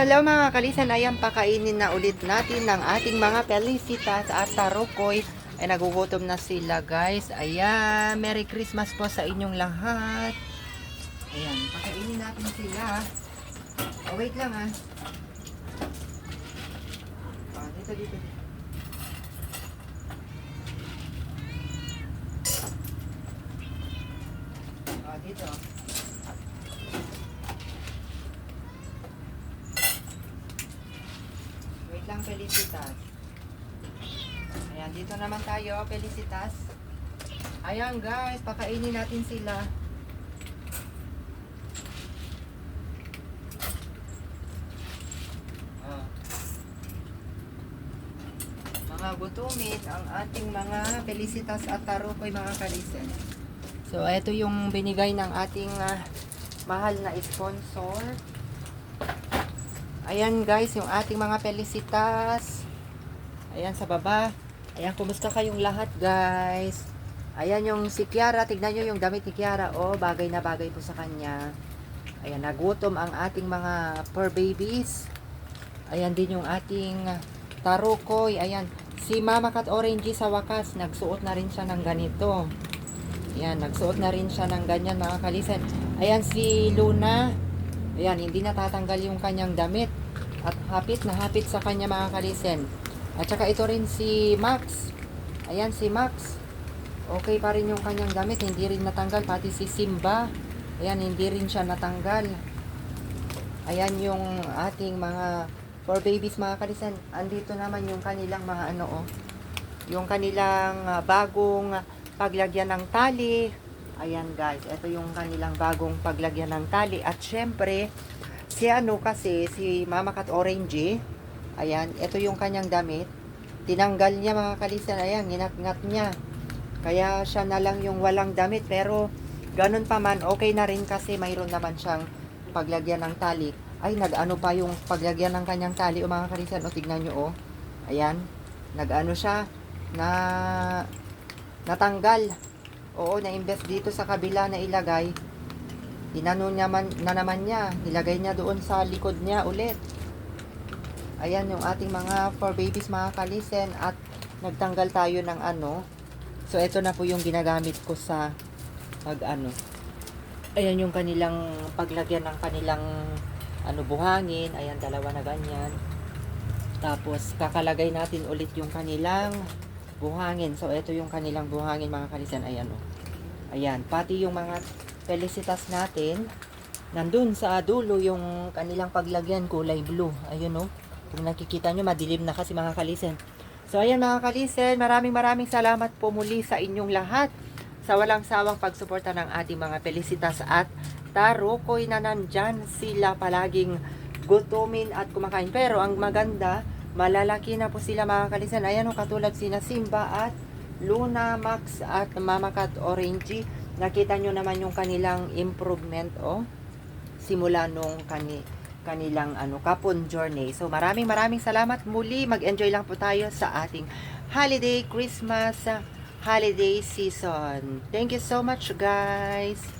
Hello mga kalisan, ayan pakainin na ulit natin ng ating mga pelicitas at tarukoy. Ay nagugutom na sila guys. Ayan, Merry Christmas po sa inyong lahat. Ayan, pakainin natin sila. Oh, wait lang ah. Oh, dito, dito, dito. Oh, dito. Wait lang, Felicitas. Ayan, dito naman tayo, Felicitas. Ayan, guys, pakainin natin sila. Ah. Mga gutumit ang ating mga Felicitas at Tarukoy mga kalisen. So, ito yung binigay ng ating ah, mahal na sponsor. Ayan guys, yung ating mga Felicitas. Ayan sa baba. Ayan, kumusta kayong lahat guys? Ayan yung si Kiara, tignan nyo yung damit ni Kiara. Oh, bagay na bagay po sa kanya. Ayan, nagutom ang ating mga fur babies. Ayan din yung ating tarukoy. Ayan, si Mama Cat Orange sa wakas, nagsuot na rin siya ng ganito. Ayan, nagsuot na rin siya ng ganyan mga kalisen. Ayan si Luna. Ayan, hindi natatanggal yung kanyang damit. At hapit na hapit sa kanya mga kalisen. At saka ito rin si Max. Ayan si Max. Okay pa rin yung kanyang damit. Hindi rin natanggal. Pati si Simba. Ayan, hindi rin siya natanggal. Ayan yung ating mga for babies mga kalisen. Andito naman yung kanilang mga ano oh. Yung kanilang ah, bagong paglagyan ng tali. Ayan guys, ito yung kanilang bagong paglagyan ng tali. At syempre, si ano kasi, si Mama Cat Orange, ayan, ito yung kanyang damit. Tinanggal niya mga kalisan, ayan, nginat-ngat niya. Kaya siya na lang yung walang damit. Pero, ganun pa man, okay na rin kasi mayroon naman siyang paglagyan ng tali. Ay, nag-ano pa yung paglagyan ng kanyang tali, o mga kalisan, o tignan nyo, oh. Ayan, nag-ano siya, na natanggal. Oo, na-invest dito sa kabila na ilagay. Inano niya man, na naman niya. Nilagay niya doon sa likod niya ulit. Ayan yung ating mga for babies mga kalisen at nagtanggal tayo ng ano. So ito na po yung ginagamit ko sa pag ano. Ayan yung kanilang paglagyan ng kanilang ano buhangin. Ayan dalawa na ganyan. Tapos kakalagay natin ulit yung kanilang buhangin. So, ito yung kanilang buhangin mga kalisan. Ayan o. Ayan. Pati yung mga felicitas natin. Nandun sa dulo yung kanilang paglagyan kulay blue. Ayun o. Kung nakikita nyo, madilim na kasi mga kalisen. So, ayan mga kalisen. Maraming maraming salamat po muli sa inyong lahat sa walang sawang pagsuporta ng ating mga felicitas at tarukoy na nandyan sila palaging gutumin at kumakain. Pero ang maganda, malalaki na po sila mga kalisan. Ayan o, katulad sina Simba at Luna, Max at Mama Cat Orange. Nakita nyo naman yung kanilang improvement o. Simula nung kani, kanilang ano, kapon journey. So maraming maraming salamat muli. Mag-enjoy lang po tayo sa ating holiday Christmas holiday season. Thank you so much guys.